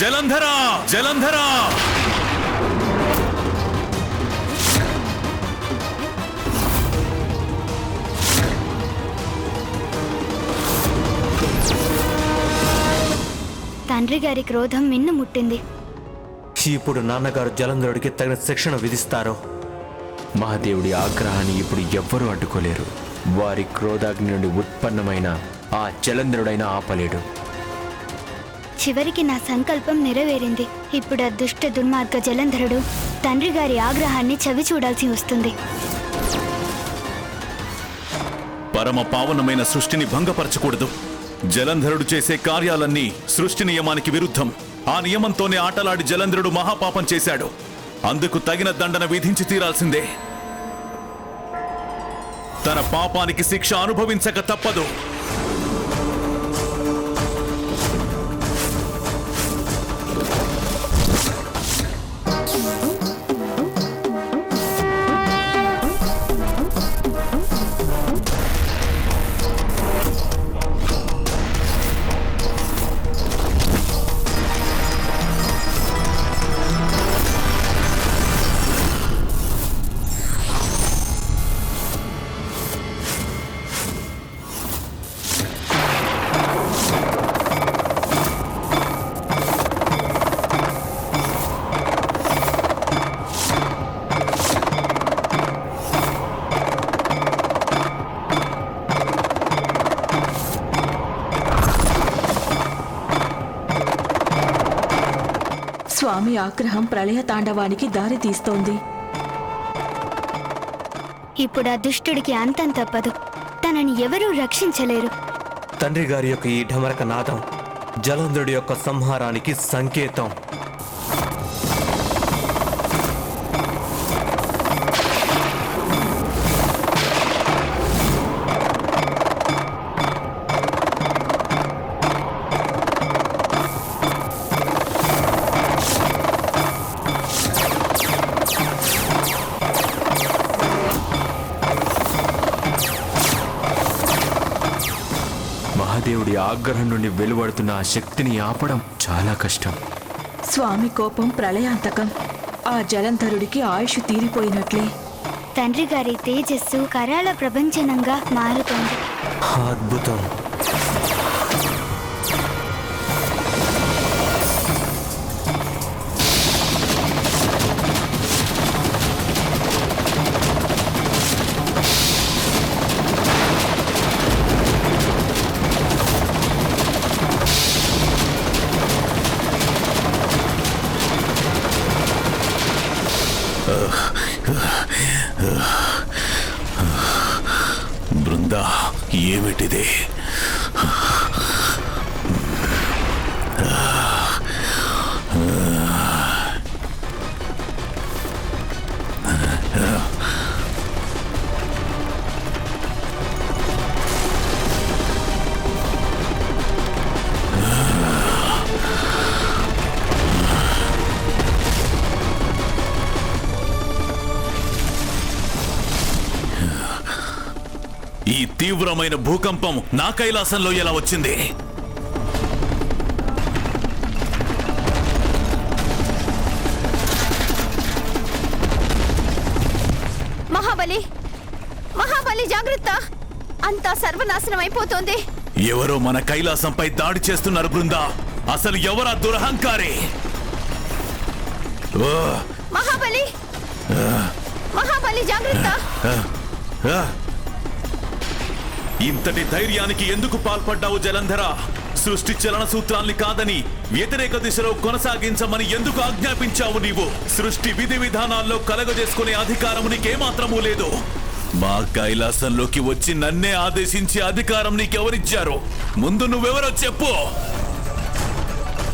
జలంధర జలంధర. తండ్రి గారి క్రోధం మిన్ను ముట్టింది. ఇప్పుడు నాన్నగారు జలంధరుడికి తగిన శిక్షణ విధిస్తారు? మహాదేవుడి ఆగ్రహాన్ని ఇప్పుడు ఎవ్వరూ అడ్డుకోలేరు. వారి క్రోధాగ్ని నుండి ఉత్పన్నమైన ఆ జలంధరుడైన ఆపలేడు. చివరికి నా సంకల్పం నెరవేరింది. ఇప్పుడు ఆ దుష్ట దుర్మార్గ జలంధరుడు తండ్రి గారి ఆగ్రహాన్ని చవి చూడాల్సి వస్తుంది. పరమ పావనమైన సృష్టిని భంగపరచకూడదు. జలంధరుడు చేసే కార్యాలన్నీ సృష్టి నియమానికి విరుద్ధం. ఆ నియమంతోనే ఆటలాడి జలంధరుడు మహాపాపం చేశాడు. అందుకు తగిన దండన విధించి తీరాల్సిందే. తన పాపానికి శిక్ష అనుభవించక తప్పదు. స్వామి ఆగ్రహం ప్రళయ తాండవానికి దారి తీస్తోంది. ఇప్పుడు ఆ దుష్టుడికి అంతం తప్పదు. తనని ఎవరూ రక్షించలేరు. తండ్రి గారి యొక్క ఈ ఢమరక నాదం జలంధరుడి యొక్క సంహారానికి సంకేతం. ఆగ్రహం నుండి వెలువడుతున్న ఆ శక్తిని ఆపడం చాలా కష్టం. స్వామి కోపం ప్రళయాంతకం. ఆ జలంధరుడికి ఆయుష్ తీరిపోయినట్లే. తండ్రి గారి తేజస్సు కరాల ప్రపంచనంగా మారుతోంది. అద్భుతం. తీవ్రమైన భూకంపం నా కైలాసంలో ఎలా వచ్చింది? మహాబలి! మహాబలి జాగ్రత్త! అంతా సర్వనాశనం అయిపోతోంది. ఎవరో మన కైలాసంపై దాడి చేస్తున్నారు బృందా! అసలు ఎవరా దురహంకారి? మహాబలి! మహాబలి జాగ్రత్త. ఇంతటి ధైర్యానికి ఎందుకు పాల్పడ్డావు జలంధర? సృష్టి చలన సూత్రాల్ని కాదని వ్యతిరేక దిశలో కొనసాగించమని ఎందుకు ఆజ్ఞాపించావు నీవు? సృష్టి విధి విధానాల్లో కలగజేసుకునే అధికారం నీకేమాత్రమూ లేదు. మా కైలాసంలోకి వచ్చి నన్నే ఆదేశించే అధికారం నీకెవరిచ్చారు? ముందు నువ్వెవరో చెప్పు.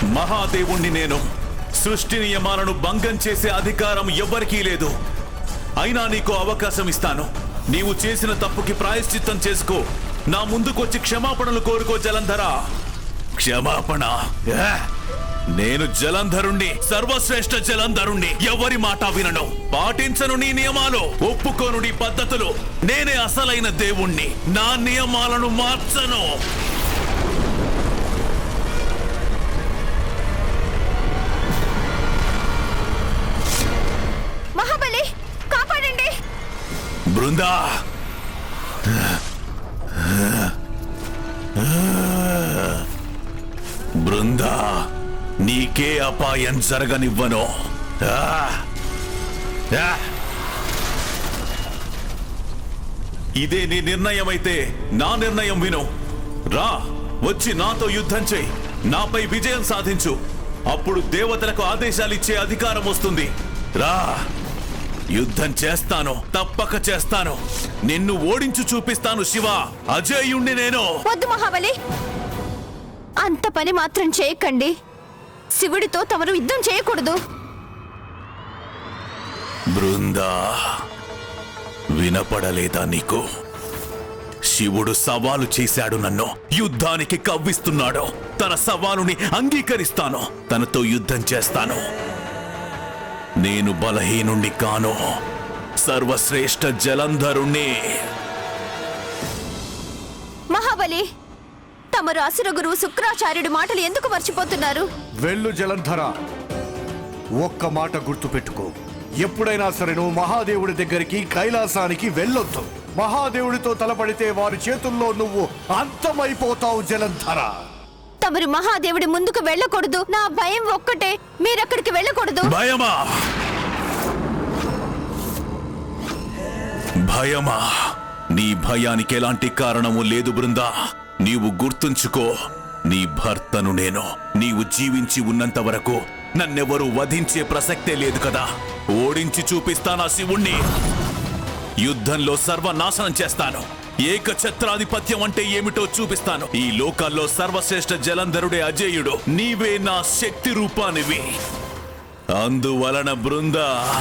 మహాదేవుణ్ణి నేను. సృష్టి నియమాలను భంగం చేసే అధికారం ఎవ్వరికీ లేదు. అయినా నీకు అవకాశం ఇస్తాను. నీవు చేసిన తప్పుకి ప్రాయశ్చిత్తం చేసుకో. నా ముందుకొచ్చి క్షమాపణలు కోరుకో జలంధర. క్షమాపణ. నేను జలంధరుణ్ణి సర్వశ్రేష్ఠ జలంధరుణ్ణి ఎవరి మాట వినను. పాటించను నీ నియమాలు ఒప్పుకోను నీ పద్ధతులు. నేనే అసలైన దేవుణ్ణి. నా నియమాలను మార్చను. బృందా. బృందా నీకే అపాయం జరగనివ్వను. ఇదే నీ నిర్ణయం అయితే నా నిర్ణయం విను. రా వచ్చి నాతో యుద్ధం చేయి. నాపై విజయం సాధించు. అప్పుడు దేవతలకు ఆదేశాలిచ్చే అధికారం వస్తుంది. రా. యుద్ధం చేస్తాను తప్పక చేస్తాను. నిన్ను ఓడించి చూపిస్తాను శివ. అజేయుణ్ణి నేను. వద్దు మహాబలి. అంత పని మాత్రం చేయకండి. శివుడితో తమరు యుద్ధం చేయకూడదు. బృందా వినపడలేదా నీకు? శివుడు సవాలు చేశాడు నన్ను. యుద్ధానికి కవ్విస్తున్నాడు. తన సవాలుని అంగీకరిస్తాను. తనతో యుద్ధం చేస్తాను. నేను బలహీనుణ్ణి కాను. సర్వశ్రేష్ఠ జలంధరుణ్ణి. మహాబలి తమరు అసుర గురువు శుక్రాచార్యుడి మాటలు ఎందుకు మర్చిపోతున్నారు? వెళ్ళు జలంధర. ఒక్క మాట గుర్తుపెట్టుకో ఎప్పుడైనా సరే నువ్వు మహాదేవుడి దగ్గరికి కైలాసానికి వెళ్ళొద్దు. మహాదేవుడితో తలపడితే వారి చేతుల్లో నువ్వు అంతమైపోతావు జలంధర. తమరు మహాదేవుడి ముందుకు వెళ్ళకూడదు. నా భయం ఒక్కటే. మీరక్కడికి వెళ్ళకూడదు. భయమా? భయమా? నీ భయానికి ఎలాంటి కారణము లేదు బృందా. నీవు గుర్తుంచుకో నీ భర్తను నేను నీవు జీవించి ఉన్నంత వరకు నన్నెవరూ వధించే ప్రసక్తే లేదు కదా. ఓడించి చూపిస్తానా శివుణ్ణి? యుద్ధంలో సర్వనాశనం చేస్తాను. ఏకఛత్రాధిపత్యం అంటే ఏమిటో చూపిస్తాను. ఈ లోకాల్లో సర్వశ్రేష్ఠ జలంధరుడే అజేయుడు. నీవే నా శక్తి రూపానివి. అందువలన బృందా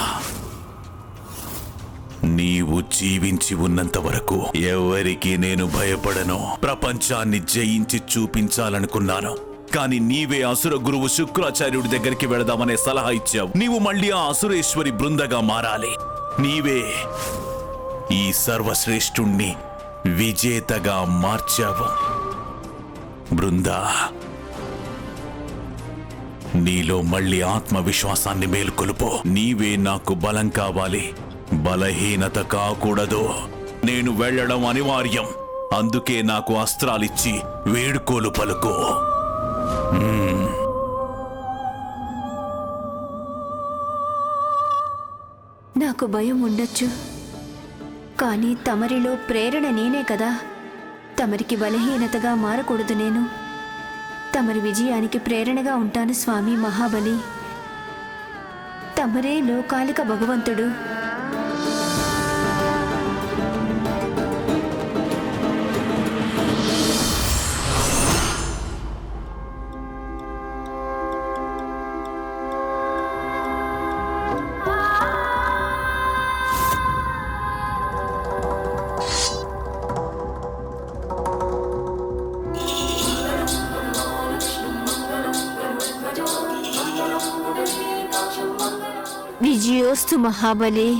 నీవు జీవించి ఉన్నంత వరకు ఎవరికి నేను భయపడను. ప్రపంచాన్ని జయించి చూపించాలనుకున్నాను. కానీ నీవే అసుర గురువు శుక్రాచార్యుడి దగ్గరికి వెళదామనే సలహా ఇచ్చావు. నీవు మళ్ళీ ఆ అసురేశ్వరి బృందగా మారాలి. నీవే ఈ సర్వశ్రేష్ఠుణ్ణి విజేతగా మార్చావు. బృందా నీలో మళ్ళీ ఆత్మవిశ్వాసాన్ని మేల్కొలుపు. నీవే నాకు బలం కావాలి. బలహీనత కాకూడదు. నేను వెళ్ళడం అనివార్యం. అందుకే నాకు అస్త్రాలిచ్చి వేడుకోలు పలుకో. నాకు భయం ఉండొచ్చు. కానీ తమరిలో ప్రేరణ నేనే కదా. తమరికి బలహీనతగా మారకూడదు నేను. తమరి విజయానికి ప్రేరణగా ఉంటాను స్వామి మహాబలి. తమరే లోకాలిక భగవంతుడు. మహాబలి.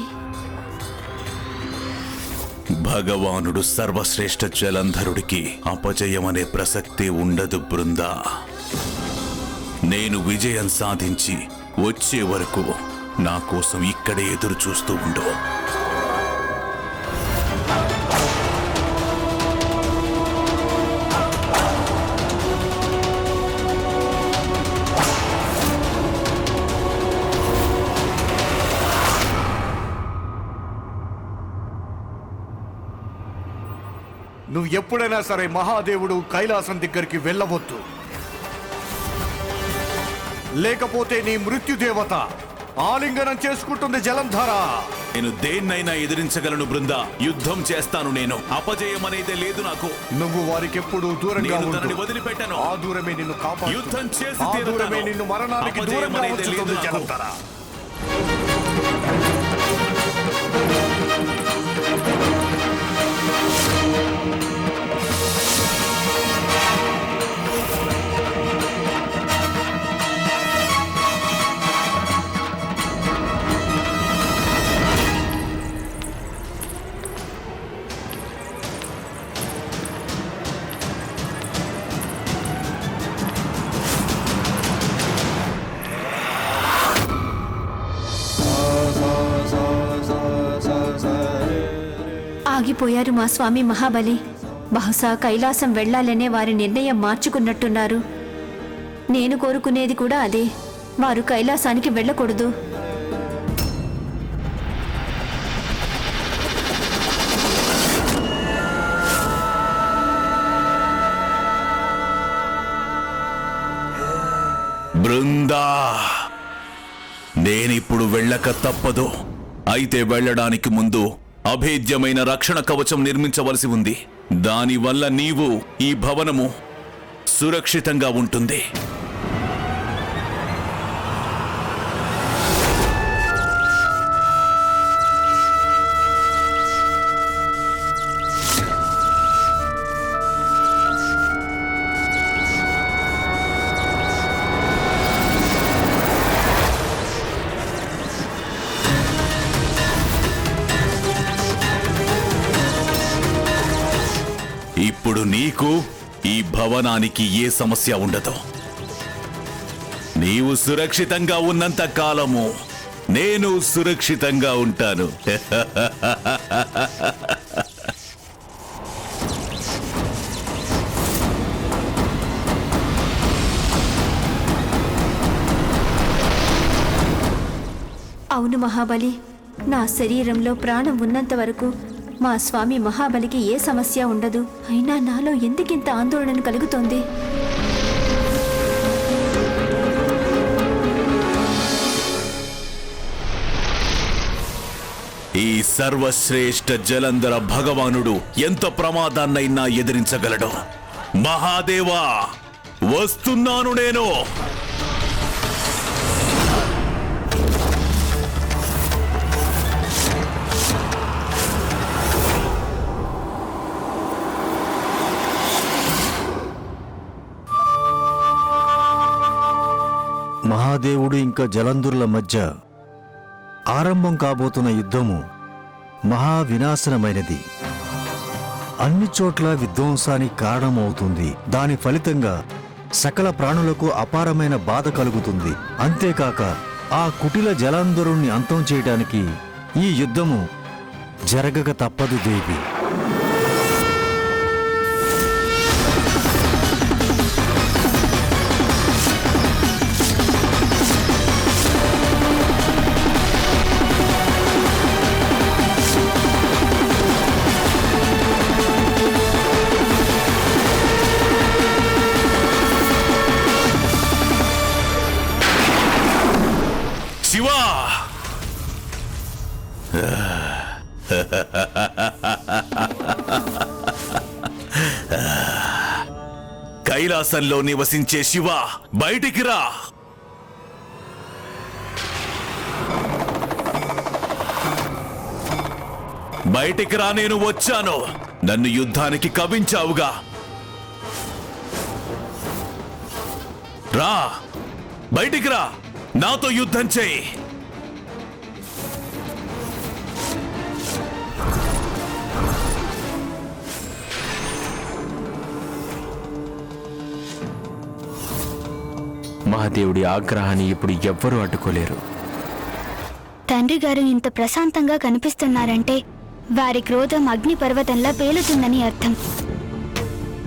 భగవానుడు సర్వశ్రేష్ఠ జలంధరుడికి అపజయమనే ప్రసక్తి ఉండదు బృందా. నేను విజయం సాధించి వచ్చే వరకు నా కోసం ఇక్కడే ఎదురు చూస్తూ ఉండు. ఎప్పుడైనా సరే మహాదేవుడు కైలాసం దగ్గరికి వెళ్ళవద్దు. లేకపోతే నీ మృత్యుదేవత ఆలింగనం చేసుకుంటుంది జలంధర. నేను దేన్నైనా ఎదిరించగలను బృంద యుద్ధం చేస్తాను నేను. అపజయం అనేది లేదు నాకు. నువ్వు వారికి ఎప్పుడు దూరంగా తనని ఆ దూరమే నిన్ను కాపాడు యుద్ధం చేసి దూరమే నిన్ను మరణానికి దూరంగా ఉంచుతుంది ఆగిపోయారు మా స్వామి మహాబలి. బహుశా కైలాసం వెళ్ళాలనే వారి నిర్ణయం మార్చుకున్నట్టున్నారు. నేను కోరుకునేది కూడా అదే. వారు కైలాసానికి వెళ్ళకూడదు. బృందా నేనిప్పుడు వెళ్ళక తప్పదు. అయితే వెళ్ళడానికి ముందు అభేద్యమైన రక్షణ కవచం నిర్మించవలసి ఉంది. దానివల్ల నీవు ఈ భవనము సురక్షితంగా ఉంటుంది. భవనానికి ఏ సమస్య ఉండదు. నీవు సురక్షితంగా ఉన్నంత కాలము నేను సురక్షితంగా ఉంటాను. అవును మహాబలి నా శరీరంలో ప్రాణం ఉన్నంత వరకు మా స్వామి మహాబలికి ఏ సమస్య ఉండదు. అయినా నాలో ఎందుకింత ఆందోళన కలుగుతోంది? ఈ సర్వశ్రేష్ఠ జలంధర భగవానుడు ఎంత ప్రమాదాన్నైనా ఎదిరించగలడు. మహాదేవా వస్తున్నాను నేను. మహాదేవుడు ఇంకా జలంధుర్ల మధ్య ఆరంభం కాబోతున్న యుద్ధము మహా వినాశనమైనది అన్ని చోట్ల విధ్వంసానికి కారణమవుతుంది. దాని ఫలితంగా సకల ప్రాణులకు అపారమైన బాధ కలుగుతుంది. అంతేకాక ఆ కుటిల జలాంధరుణ్ణి అంతం చేయడానికి ఈ యుద్ధము జరగక తప్పదు దేవి. ఆకాశంలో నివసించే శివ బయటికి రా. బయటికి రా నేను వచ్చాను. నన్ను యుద్ధానికి కవించావుగా రా. బయటికి రా. నాతో యుద్ధం చేయి. మహాదేవుడి ఆగ్రహాన్ని ఇప్పుడు ఎవ్వరూ అడ్డుకోలేరు. తండ్రి గారు ఇంత ప్రశాంతంగా కనిపిస్తున్నారంటే వారి క్రోధం అగ్ని పర్వతంలా పేలుతుందని అర్థం.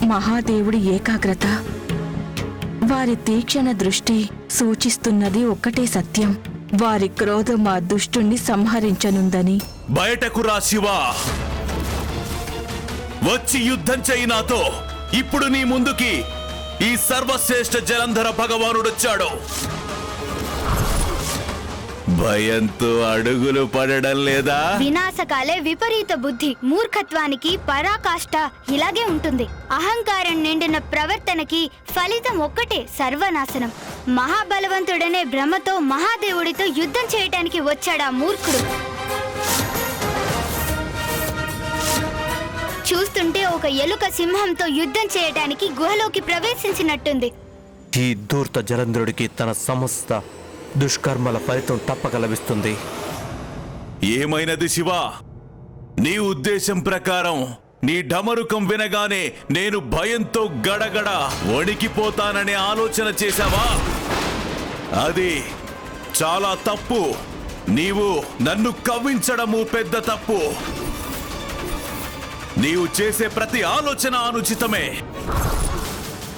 మహాదేవుడి ఏకాగ్రత వారి తీక్షణ దృష్టి సూచిస్తున్నది ఒక్కటే సత్యం. వారి క్రోధం ఆ దుష్టుణ్ణి సంహరించనుందని. బయటకు రా శివా. వచ్చి యుద్ధం చేయి నాతో. ఇప్పుడు నీ ముందుకి ఈ సర్వశ్రేష్ఠ జలంధర భగవానుడొచ్చాడు భయంతో అడుగులు పడడం లేదా? వినాశకాలే విపరీత బుద్ధి మూర్ఖత్వానికి పరాకాష్ట ఇలాగే ఉంటుంది. అహంకారం నిండిన ప్రవర్తనకి ఫలితం ఒక్కటే సర్వనాశనం. మహాబలవంతుడనే భ్రమతో మహాదేవుడితో యుద్ధం చేయటానికి వచ్చాడా మూర్ఖుడు. చూస్తుంటే ఒక ఎలుక సింహంతో యుద్ధం చేయటానికి గుహలోకి ప్రవేశించినట్టుంది. ఈ ధూర్త జలంధరుడికి తన సమస్త దుష్కర్మల ఫలితం తప్పక లభిస్తుంది ఏమైనది శివా? నీ ఉద్దేశం ప్రకారం నీ డమరుకం వినగానే నేను భయంతో గడగడ వణికిపోతాననే ఆలోచన చేశావా? అది చాలా తప్పు. నీవు నన్ను కవ్వించడము పెద్ద తప్పు. నీవు చేసే ప్రతి ఆలోచన అనుచితమే.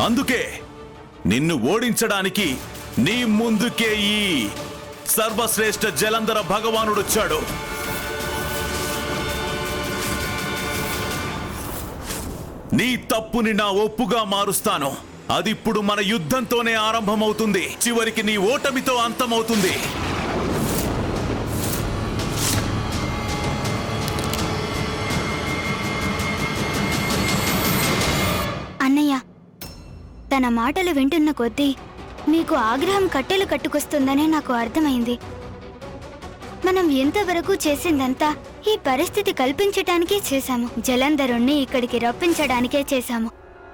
అందుకే నిన్ను ఓడించడానికి నీ ముందుకే ఈ సర్వశ్రేష్ఠ జలంధర భగవానుడొచ్చాడు నీ తప్పుని నా ఒప్పుగా మారుస్తాను. అదిప్పుడు మన యుద్ధంతోనే ఆరంభమవుతుంది. చివరికి నీ ఓటమితో అంతమవుతుంది. తన మాటలు వింటున్న కొద్దీ మీకు ఆగ్రహం కట్టెలు కట్టుకొస్తుందనే నాకు అర్థమైంది. మనం ఎంతవరకు చేసిందంతా ఈ పరిస్థితి కల్పించటానికే చేశాము. జలంధరుణ్ణి ఇక్కడికి రప్పించడానికే చేశాము.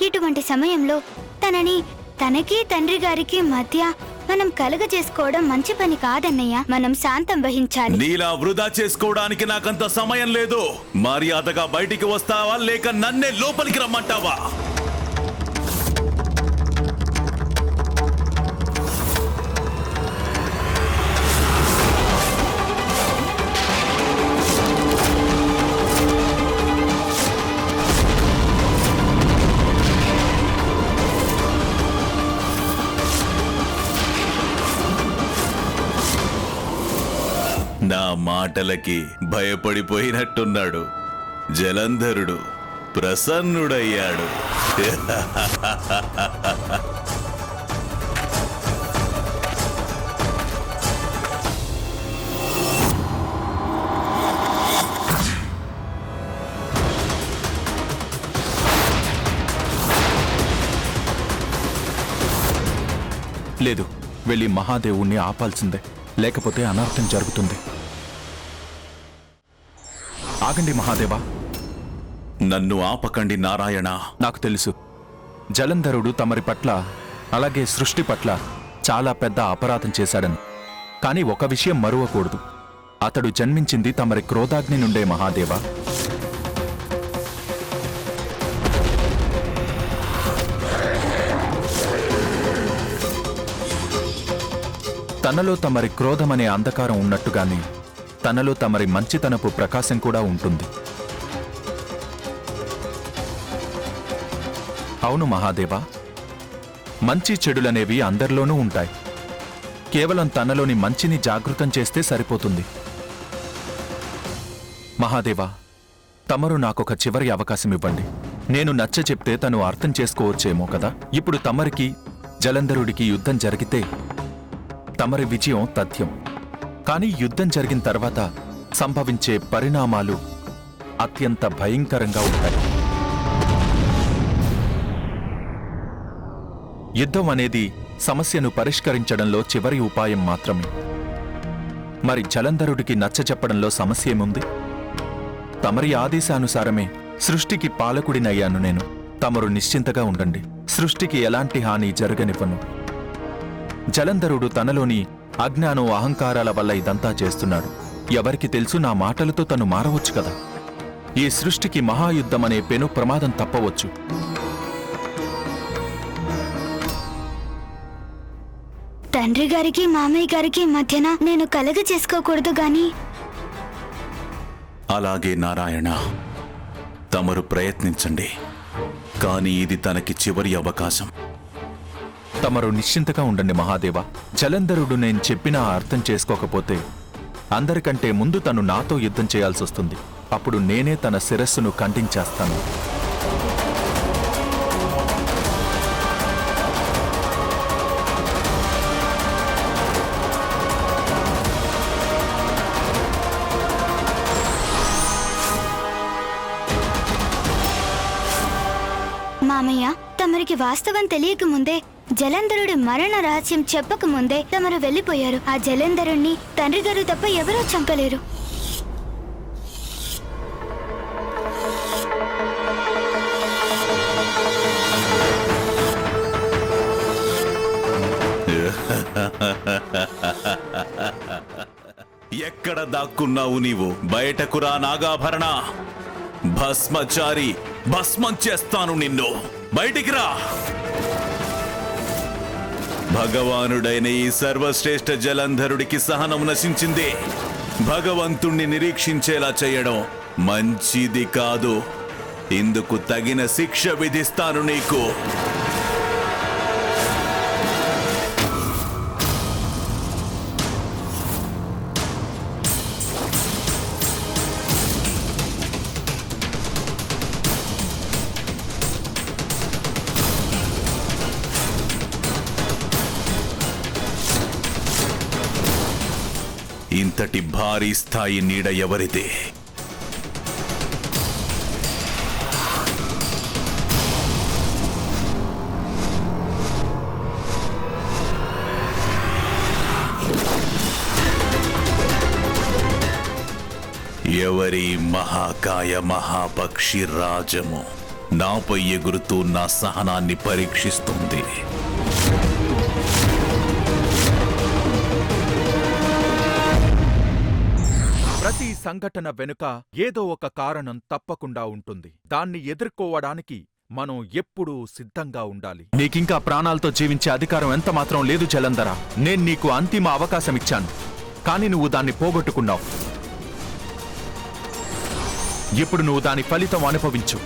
ఇటువంటి సమయంలో తనని తనకి తండ్రి గారికి మధ్య మనం కలుగ చేసుకోవడం మంచి పని కాదన్నయ్య. మనం శాంతం వహించాలి. నీలా వృధా చేసుకోవడానికి నాకంత సమయం లేదు. మర్యాదగా బయటికి వస్తావా లేక నన్నే లోపలికి రమ్మంటావా? మాటలకి భయపడిపోయినట్టున్నాడు. జలంధరుడు ప్రసన్నుడయ్యాడు. లేదు వెళ్ళి మహాదేవుణ్ణి ఆపాల్సిందే. లేకపోతే అనర్థం జరుగుతుంది. ఆగండి మహాదేవా. నన్ను ఆపకండి నారాయణ. నాకు తెలుసు. జలంధరుడు తమరి పట్ల అలాగే సృష్టి పట్ల చాలా పెద్ద అపరాధం చేశాడని. కానీ ఒక విషయం మరువకూడదు. అతడు జన్మించింది తమరి క్రోధాగ్ని నుండే మహాదేవా. తనలో తమరి క్రోధమనే అంధకారం ఉన్నట్టుగానే తనలో తమరి మంచితనపు ప్రకాశం కూడా ఉంటుంది. అవును మహాదేవా మంచి చెడులనేవి అందరిలోనూ ఉంటాయి. కేవలం తనలోని మంచిని జాగృతం చేస్తే సరిపోతుంది. మహాదేవా తమరు నాకొక చివరి అవకాశం ఇవ్వండి. నేను నచ్చ చెప్తే తను అర్థం చేసుకోవచ్చేమో కదా? ఇప్పుడు తమరికి జలంధరుడికి యుద్ధం జరిగితే తమరి విజయం తథ్యం. కానీ యుద్ధం జరిగిన తర్వాత సంభవించే పరిణామాలు అత్యంత భయంకరంగా ఉంటాయి. యుద్ధం అనేది సమస్యను పరిష్కరించడంలో చివరి ఉపాయం మాత్రమే. మరి జలంధరుడికి నచ్చ చెప్పడంలో సమస్య ఏముంది తమరి ఆదేశానుసారమే సృష్టికి పాలకుడినయ్యాను నేను. తమరు నిశ్చింతగా ఉండండి. సృష్టికి ఎలాంటి హాని జరగనివ్వను. జలంధరుడు తనలోని అజ్ఞానం అహంకారాల వల్ల ఇదంతా చేస్తున్నాడు. ఎవరికి తెలుసు నా మాటలతో తను మారవచ్చు కదా? ఈ సృష్టికి మహాయుద్ధం అనే పెను ప్రమాదం తప్పవచ్చు. తండ్రి గారికి మామయ్య గారికి మధ్యన నేను కలగ చేసుకోకూడదు గాని. అలాగే నారాయణ తమరు ప్రయత్నించండి. కానీ ఇది తనకి చివరి అవకాశం. తమరు నిశ్చింతగా ఉండండి మహాదేవ. జలంధరుడు నేను చెప్పినా అర్థం చేసుకోకపోతే అందరికంటే ముందు తను నాతో యుద్ధం చేయాల్సొస్తుంది. అప్పుడు నేనే తన శిరస్సును ఖండించేస్తాను. వాస్తవం తెలియక ముందే జలంధరుడి మరణ రహస్యం చెప్పక ముందే తమరు వెళ్ళిపోయారు. ఆ జలంధరుణ్ణి తండ్రి గారు తప్ప ఎవరూ చంపలేరు. ఎక్కడ దాక్కున్నావు నీవు? బయటకు రా నాగాభరణ. భస్మచారి భస్మం చేస్తాను నిన్ను. బయటికి రా. భగవానుడైన ఈ సర్వశ్రేష్ఠ జలంధరుడికి సహనం నశించింది. భగవంతుణ్ణి నిరీక్షించేలా చేయడం మంచిది కాదు. ఇందుకు తగిన శిక్ష విధిస్తాను నీకు. ఇంతటి భారీ స్థాయి నీడ ఎవరిదే? ఎవరి మహాకాయ మహాపక్షి రాజము నాపై ఎగురుతూ నా సహనాన్ని పరీక్షిస్తుంది. సంఘటన వెనుక ఏదో ఒక కారణం తప్పకుండా ఉంటుంది. దాన్ని ఎదుర్కోవడానికి మనం ఎప్పుడూ సిద్ధంగా ఉండాలి. నీకింకా ప్రాణాలతో జీవించే అధికారం ఎంత మాత్రం లేదు జలంధర. నేను నీకు అంతిమ అవకాశం ఇచ్చాను. కానీ నువ్వు దాన్ని పోగొట్టుకున్నావు. ఇప్పుడు నువ్వు దాని ఫలితం అనుభవించు.